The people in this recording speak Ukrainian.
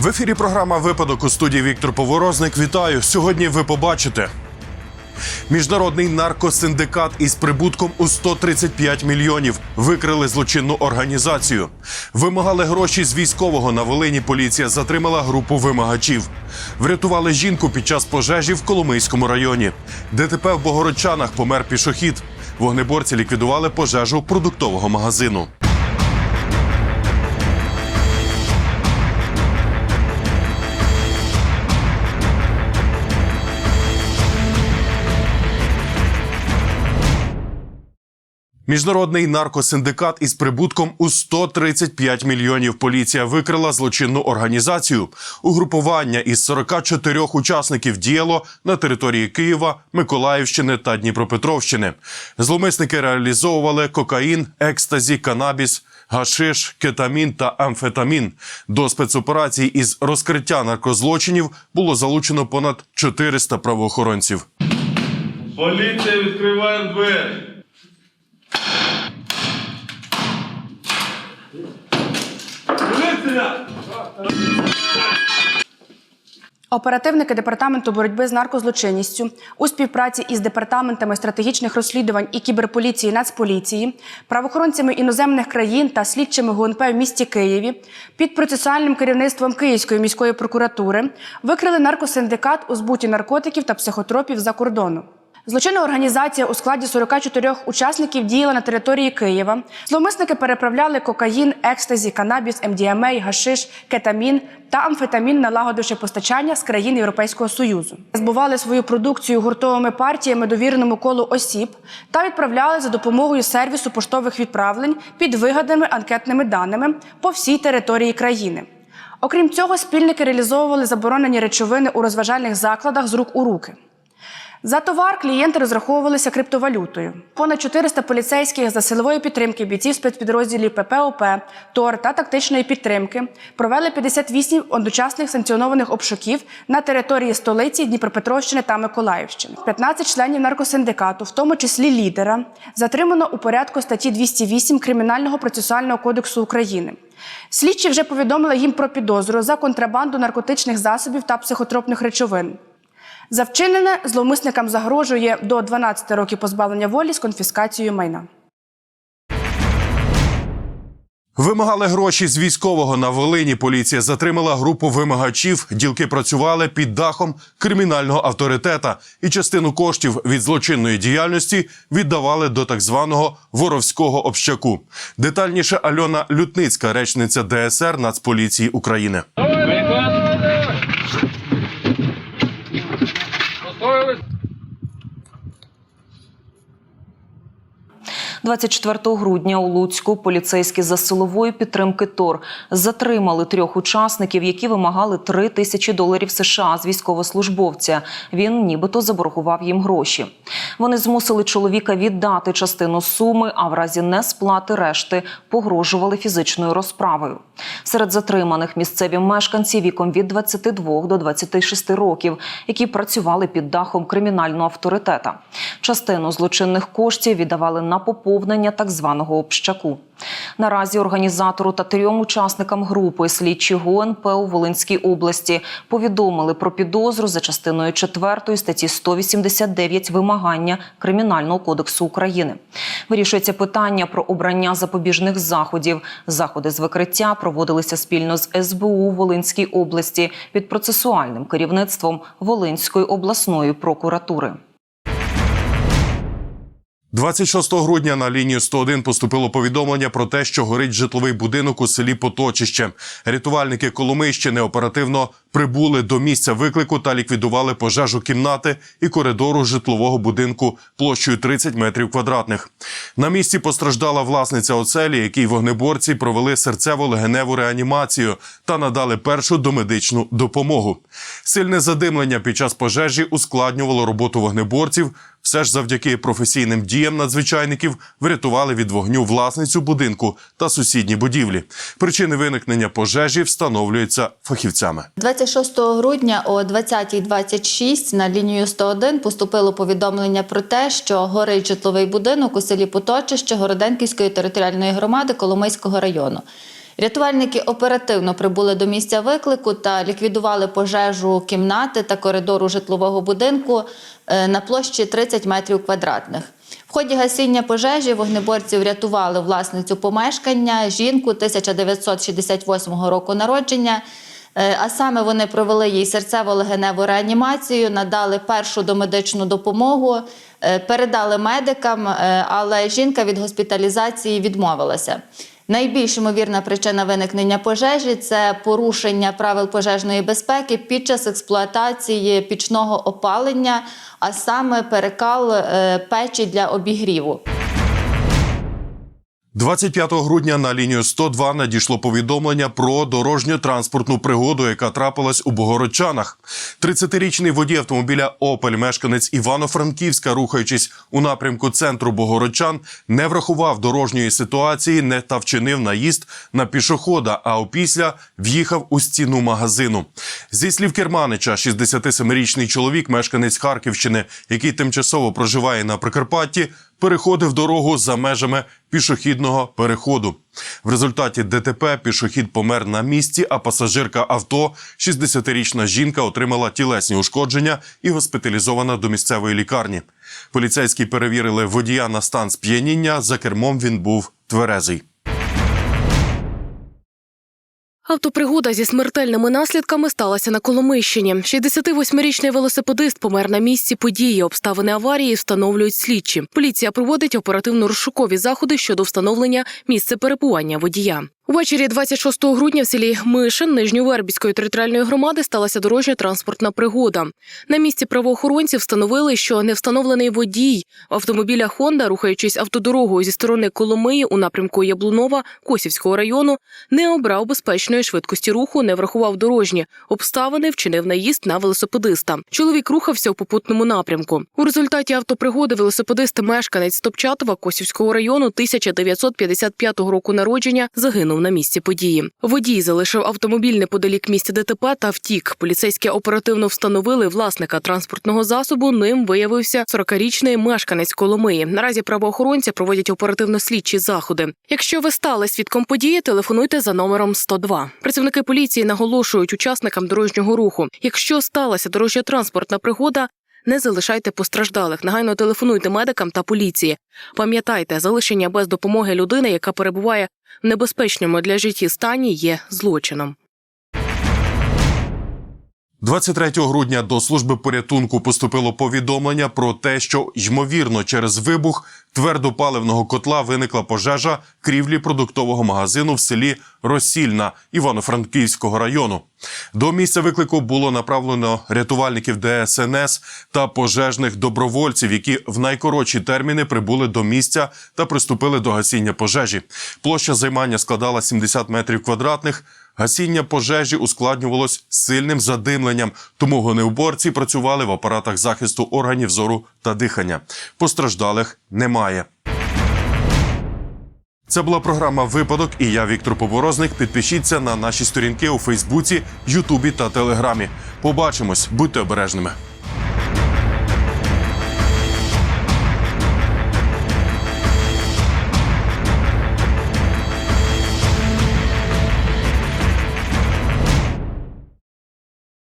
В ефірі програма Випадок у студії Віктор Поворозник. Вітаю. Сьогодні ви побачите. Міжнародний наркосиндикат із прибутком у 135 мільйонів викрили злочинну організацію. Вимагали гроші з військового на Волині. Поліція затримала групу вимагачів. Врятували жінку під час пожежі в Коломийському районі. ДТП в Богородчанах помер пішохід. Вогнеборці ліквідували пожежу продуктового магазину. Міжнародний наркосиндикат із прибутком у 135 мільйонів. Поліція викрила злочинну організацію. Угрупування із 44 учасників діяло на території Києва, Миколаївщини та Дніпропетровщини. Зловмисники реалізовували кокаїн, екстазі, канабіс. Гашиш, кетамін та амфетамін до спецоперацій із розкриття наркозлочинів було залучено понад 400 правоохоронців. Поліція відкриває двері. Оперативники департаменту боротьби з наркозлочинністю у співпраці із департаментами стратегічних розслідувань і кіберполіції Нацполіції, правоохоронцями іноземних країн та слідчими ГУНП в місті Києві під процесуальним керівництвом Київської міської прокуратури викрили наркосиндикат у збуті наркотиків та психотропів за кордону. Злочинна організація у складі 44 учасників діяла на території Києва. Зловмисники переправляли кокаїн, екстазі, канабіс, МДМА, гашиш, кетамін та амфетамін, налагодивши постачання з країн Європейського Союзу. Збували свою продукцію гуртовими партіями довіреному колу осіб та відправляли за допомогою сервісу поштових відправлень під вигаданими анкетними даними по всій території країни. Окрім цього, спільники реалізовували заборонені речовини у розважальних закладах з рук у руки. За товар клієнти розраховувалися криптовалютою. Понад 400 поліцейських за силової підтримки бійців спецпідрозділів ППОП, ТОР та тактичної підтримки провели 58 одночасних санкціонованих обшуків на території столиці Дніпропетровщини та Миколаївщини. 15 членів наркосиндикату, в тому числі лідера, затримано у порядку статті 208 Кримінального процесуального кодексу України. Слідчі вже повідомили їм про підозру за контрабанду наркотичних засобів та психотропних речовин. За вчинене зловмисникам загрожує до 12 років позбавлення волі з конфіскацією майна. Вимагали гроші з військового на Волині. Поліція затримала групу вимагачів. Ділки працювали під дахом кримінального авторитета і частину коштів від злочинної діяльності віддавали до так званого воровського общаку. Детальніше Альона Лютницька, речниця ДСР Нацполіції України. 24 грудня у Луцьку поліцейські за силової підтримки ТОР затримали трьох учасників, які вимагали 3 тисячі доларів США з військовослужбовця. Він нібито заборгував їм гроші. Вони змусили чоловіка віддати частину суми, а в разі несплати решти погрожували фізичною розправою. Серед затриманих місцеві мешканці віком від 22 до 26 років, які працювали під дахом кримінального авторитета. Частину злочинних коштів віддавали на поповнення так званого общаку. Наразі організатору та трьом учасникам групи слідчі ГУНП у Волинській області повідомили про підозру за частиною 4 статті 189 вимагання Кримінального кодексу України. Вирішується питання про обрання запобіжних заходів. Заходи з викриття проводилися спільно з СБУ Волинській області під процесуальним керівництвом Волинської обласної прокуратури. 26 грудня на лінію 101 поступило повідомлення про те, що горить житловий будинок у селі Поточище. Рятувальники Коломийщини оперативно прибули до місця виклику та ліквідували пожежу кімнати і коридору житлового будинку площею 30 метрів квадратних. На місці постраждала власниця оцелі, якій вогнеборці провели серцево-легеневу реанімацію та надали першу домедичну допомогу. Сильне задимлення під час пожежі ускладнювало роботу вогнеборців. Все ж завдяки професійним діям надзвичайників врятували від вогню власницю будинку та сусідні будівлі. Причини виникнення пожежі встановлюються фахівцями. 26 грудня о 20.26 на лінію 101 поступило повідомлення про те, що горить житловий будинок у селі Поточище Городенківської територіальної громади Коломийського району. Рятувальники оперативно прибули до місця виклику та ліквідували пожежу кімнати та коридору житлового будинку е, на площі 30 метрів квадратних. В ході гасіння пожежі вогнеборці врятували власницю помешкання, жінку 1968 року народження. Е, А саме вони провели їй серцево-легеневу реанімацію, надали першу домедичну допомогу, е, передали медикам, але жінка від госпіталізації відмовилася. Найбільш ймовірна причина виникнення пожежі це порушення правил пожежної безпеки під час експлуатації пічного опалення, а саме перекал е, печі для обігріву. 25 грудня на лінію 102 надійшло повідомлення про дорожньо-транспортну пригоду, яка трапилась у Богородчанах. 30-річний водій автомобіля Опель, мешканець Івано-Франківська, рухаючись у напрямку центру Богородчан, не врахував дорожньої ситуації, не та вчинив наїзд на пішохода. А опісля в'їхав у стіну магазину. Зі слів керманича, 67-річний чоловік, мешканець Харківщини, який тимчасово проживає на Прикарпатті, переходив дорогу за межами пішохідного переходу. В результаті ДТП пішохід помер на місці, а пасажирка авто, 60-річна жінка, отримала тілесні ушкодження і госпіталізована до місцевої лікарні. Поліцейські перевірили водія на стан сп'яніння. За кермом він був тверезий. Автопригода зі смертельними наслідками сталася на Коломийщині. 68-річний велосипедист помер на місці події. Обставини аварії встановлюють слідчі. Поліція проводить оперативно-розшукові заходи щодо встановлення місця перебування водія. Увечері 26 грудня в селі Мишин Нижньовербіської територіальної громади сталася дорожньо-транспортна пригода. На місці правоохоронці встановили, що невстановлений водій автомобіля Хонда, рухаючись автодорогою зі сторони Коломиї у напрямку Яблунова Косівського району, не обрав безпечної швидкості руху, не врахував дорожні обставини, вчинив наїзд на велосипедиста. Чоловік рухався у попутному напрямку. У результаті автопригоди велосипедист мешканець Топчатова Косівського району 1955 року народження загинув на місці події. Водій залишив автомобіль неподалік місця ДТП та втік. Поліцейські оперативно встановили власника транспортного засобу. Ним виявився 40-річний мешканець Коломиї. Наразі правоохоронці проводять оперативно-слідчі заходи. Якщо ви стали свідком події, телефонуйте за номером 102. Працівники поліції наголошують учасникам дорожнього руху. Якщо сталася дорожньо-транспортна пригода. Не залишайте постраждалих, негайно телефонуйте медикам та поліції. Пам'ятайте, залишення без допомоги людини, яка перебуває в небезпечному для житті стані, є злочином. 23 грудня до служби порятунку поступило повідомлення про те, що ймовірно через вибух твердопаливного котла виникла пожежа крівлі продуктового магазину в селі Росільна Івано-Франківського району. До місця виклику було направлено рятувальників ДСНС та пожежних добровольців, які в найкоротші терміни прибули до місця та приступили до гасіння пожежі. Площа займання складала 70 метрів квадратних. Гасіння пожежі ускладнювалось сильним задимленням, тому гонеуборці працювали в апаратах захисту органів зору та дихання. Постраждалих немає. Це була програма Випадок. І я, Віктор Поборозник. Підпишіться на наші сторінки у Фейсбуці, Ютубі та Телеграмі. Побачимось, будьте обережними.